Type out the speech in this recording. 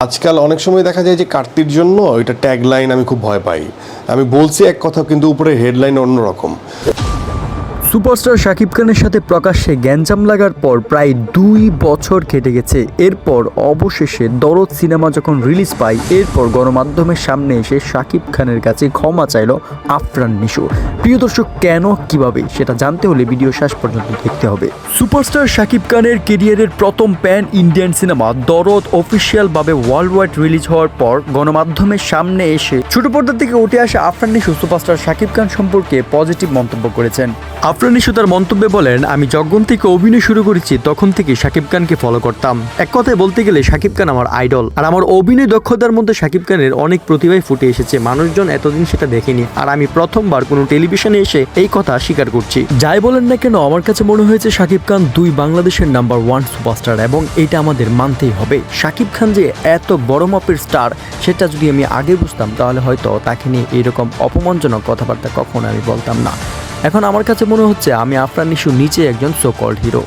আজকাল অনেক সময় দেখা যায় যে কার্তির জন্য এটা ট্যাগ লাইন আমি খুব ভয় পাই। আমি বলছি এক কথা কিন্তু উপরে হেডলাইন অন্যরকম। সুপারস্টার শাকিব খানের সাথে প্রকাশ্যে গ্যাঞ্জাম লাগার পর প্রায় দুই বছর কেটে গেছে। এরপর অবশেষে দরদ সিনেমা যখন রিলিজ পায়, এরপর গণমাধ্যমের সামনে এসে শাকিব খানের কাছে ক্ষমা চাইল আফরান নিশো প্রিয় দর্শক, কেন, কীভাবে, সেটা জানতে হলে ভিডিও শেষ পর্যন্ত দেখতে হবে। সুপারস্টার শাকিব খানের কেরিয়ারের প্রথম প্যান ইন্ডিয়ান সিনেমা দরদ অফিসিয়ালভাবে ওয়ার্ল্ড ওয়াইড রিলিজ হওয়ার পর গণমাধ্যমের সামনে এসে ছোট পর্দা থেকে উঠে আসা আফরান নিশো সুপারস্টার শাকিব খান সম্পর্কে পজিটিভ মন্তব্য করেছেন। আফরান নিশো তার মন্তব্যে বলেন, আমি যখন থেকে অভিনয় শুরু করেছি, তখন থেকে শাকিব খানকে ফলো করতাম। এক কথায় বলতে গেলে শাকিব খান আমার আইডল আর আমার অভিনয় দক্ষতার মধ্যে শাকিব খানের অনেক প্রতিভাই ফুটে এসেছে। মানুষজন এতদিন সেটা দেখেনি। আর আমি প্রথমবার কোনো টেলিভিশনে এসে এই কথা স্বীকার করছি। যাই বলেন না কেন, আমার কাছে মনে হয়েছে শাকিব খান দুই বাংলাদেশের নাম্বার ওয়ান সুপারস্টার এবং এটা আমাদের মানতেই হবে। শাকিব খান যে এত বড় মাপের স্টার সেটা যদি আমি আগে বুঝতাম, তাহলে হয়তো তাকে নিয়ে এরকম অপমানজনক কথাবার্তা কখনো আমি বলতাম না। এখন আমার কাছে মনে হচ্ছে আমি আফরান নিশু নিচে একজন সোকল্ড হিরো